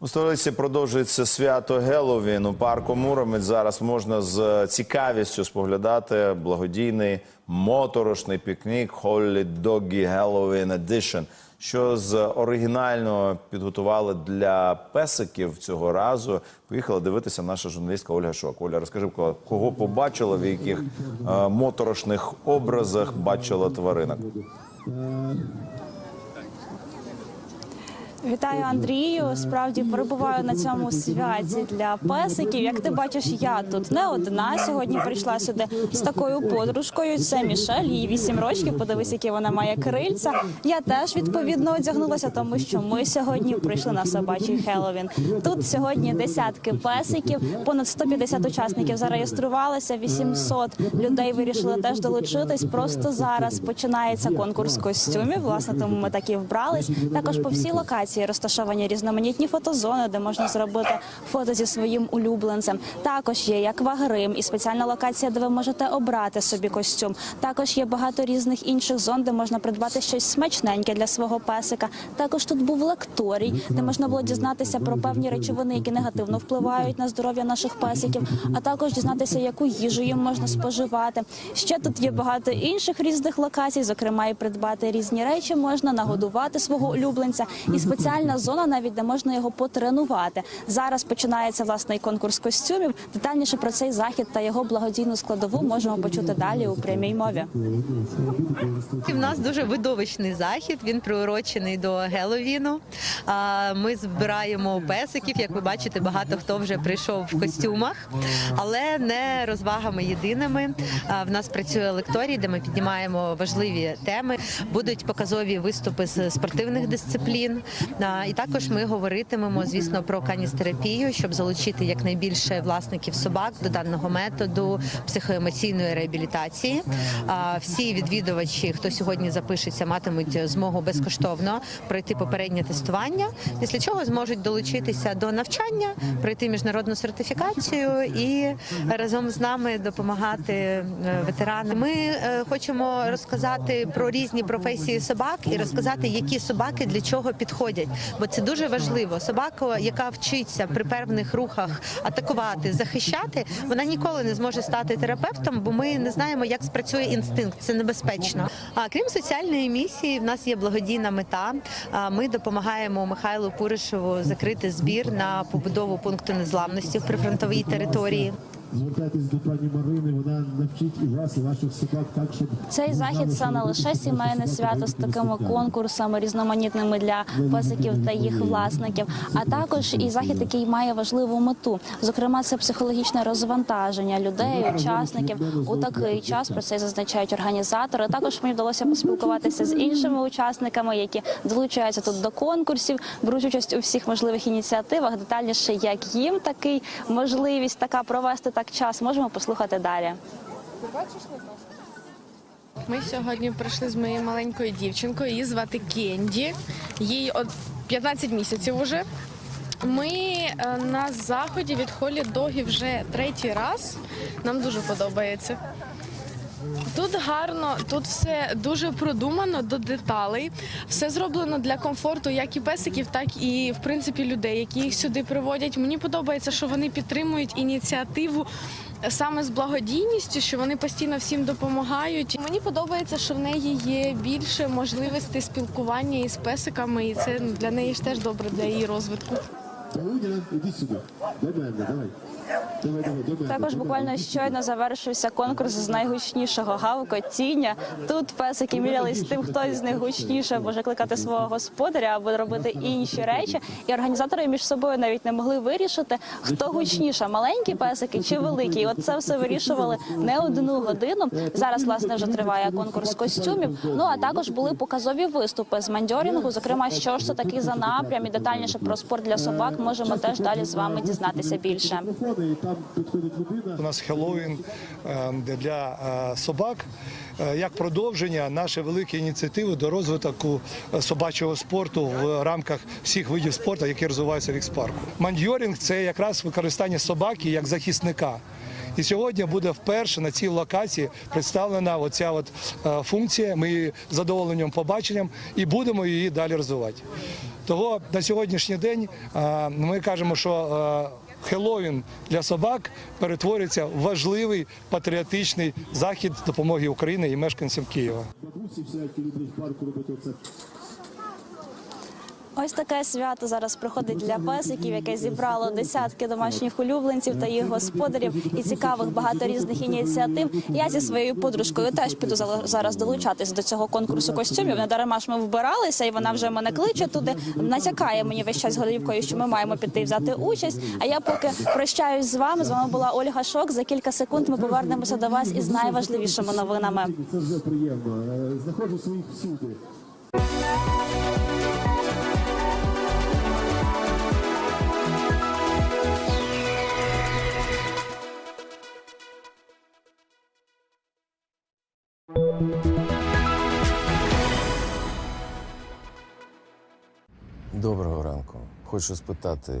У столиці продовжується свято Геловін. У парку Муромець зараз можна з цікавістю споглядати благодійний моторошний пікнік Holy Doggy Halloween Edition, що з оригінального підготували для песиків цього разу. Поїхала дивитися наша журналістка Ольга Шок. Оля, розкажи, кого- побачила, в яких е, моторошних образах бачила тваринок. Вітаю Андрію. Справді перебуваю на цьому святі для песиків. Як ти бачиш, я тут не одна. Сьогодні прийшла сюди з такою подружкою. Це Мішель, їй 8 років. Подивись, які вона має крильця. Я теж відповідно одягнулася, тому що ми сьогодні прийшли на собачий Хеллоуін. Тут сьогодні десятки песиків, понад 150 учасників зареєструвалися. 800 людей вирішили теж долучитись. Просто зараз починається конкурс костюмів. Власне, тому ми так і вбрались. Також по всій локації розташовані різноманітні фотозони, де можна зробити фото зі своїм улюбленцем. Також є як вагрим і спеціальна локація, де ви можете обрати собі костюм. Також є багато різних інших зон, де можна придбати щось смачненьке для свого песика. Також тут був лекторій, де можна було дізнатися про певні речовини, які негативно впливають на здоров'я наших песиків, а також дізнатися, яку їжу їм можна споживати. Ще тут є багато інших різних локацій, зокрема, і придбати різні речі можна, нагодувати свого улюбленця, і спеціальна зона, навіть де можна його потренувати. Зараз починається власний конкурс костюмів. Детальніше про цей захід та його благодійну складову можемо почути далі у прямій мові. У нас дуже видовищний захід. Він приурочений до Геловіну. Ми збираємо песиків. Як ви бачите, багато хто вже прийшов в костюмах, але не розвагами єдиними. В нас працює лекторій, де ми піднімаємо важливі теми. Будуть показові виступи з спортивних дисциплін. І також ми говоритимемо, звісно, про каністерапію, щоб залучити якнайбільше власників собак до даного методу психоемоційної реабілітації. Всі відвідувачі, хто сьогодні запишеться, матимуть змогу безкоштовно пройти попереднє тестування, після чого зможуть долучитися до навчання, пройти міжнародну сертифікацію і разом з нами допомагати е, ветеранам. Ми е, хочемо розказати про різні професії собак і розказати, які собаки для чого підходять, бо це дуже важливо. Собака, яка вчиться при певних рухах атакувати, захищати, вона ніколи не зможе стати терапевтом, бо ми не знаємо, як спрацює інстинкт. Це небезпечно. А крім соціальної місії, в нас є благодійна мета. Ми допомагаємо Михайлу Пуришеву закрити збір на побудову пункту незламності в прифронтовій території. Звертайтесь до пані Марини, вона навчить і вас, і ваших собак так, щоб Цей захід це не лише сімейне свято з такими конкурсами різноманітними для песиків та їх власників, а також і захід, який має важливу мету. Зокрема, це психологічне розвантаження людей, учасників у такий час. Про це зазначають організатори. Також мені вдалося поспілкуватися з іншими учасниками, які долучаються тут до конкурсів, беруть участь у всіх можливих ініціативах. Детальніше, як їм такий можливість така провести так час, можемо послухати далі. Ми сьогодні прийшли з моєю маленькою дівчинкою. Її звати Кенді. Їй от 15 місяців уже. Ми е, на заході від Холі Догі вже третій раз. Нам дуже подобається. Тут гарно, тут все дуже продумано до деталей. Все зроблено для комфорту як і песиків, так і в принципі людей, які їх сюди приводять. Мені подобається, що вони підтримують ініціативу саме з благодійністю, що вони постійно всім допомагають. Мені подобається, що в неї є більше можливостей спілкування із песиками, і це для неї ж теж добре для її розвитку. Давай. Також буквально щойно завершився конкурс з найгучнішого гавкотіння. Тут песики мірялись тим, хто з них гучніше може кликати свого господаря або робити інші речі. І організатори між собою навіть не могли вирішити, хто гучніше, маленькі песики чи великі. І от це все вирішували не одну годину. Зараз власне вже триває конкурс костюмів. Ну а також були показові виступи з мандьорінгу. Зокрема, що ж це таки за напрям і детальніше про спорт для собак можемо теж далі з вами дізнатися більше. Телефони, там підходить. У нас Хеллоуін е, для е, собак е, як продовження нашої великої ініціативи до розвитку собачого спорту в рамках всіх видів спорту, які розвиваються в ікс-парку. Мандьорінг – це якраз використання собаки як захисника. І сьогодні буде вперше на цій локації представлена оця от е, функція. Ми її задоволенням побаченням і будемо її далі розвивати. Того на сьогоднішній день е, ми кажемо, що е, Хеллоуін для собак перетворюється в важливий патріотичний захід допомоги Україні і мешканцям Києва. Бабусі всякі люблять в парку робити оце. Ось таке свято зараз проходить для песиків, яке зібрало десятки домашніх улюбленців та їх господарів і цікавих багато різних ініціатив. Я зі своєю подружкою теж піду зараз долучатись до цього конкурсу костюмів. Не дарма ж ми вбиралися, і вона вже мене кличе туди. Натякає мені весь час голівкою, що ми маємо піти взяти участь. А я поки прощаюсь з вами. З вами була Ольга Шок. За кілька секунд ми повернемося до вас із найважливішими новинами. Це вже приємно. Е, Знаходжу своїх всюди. Доброго ранку. Хочу спитати,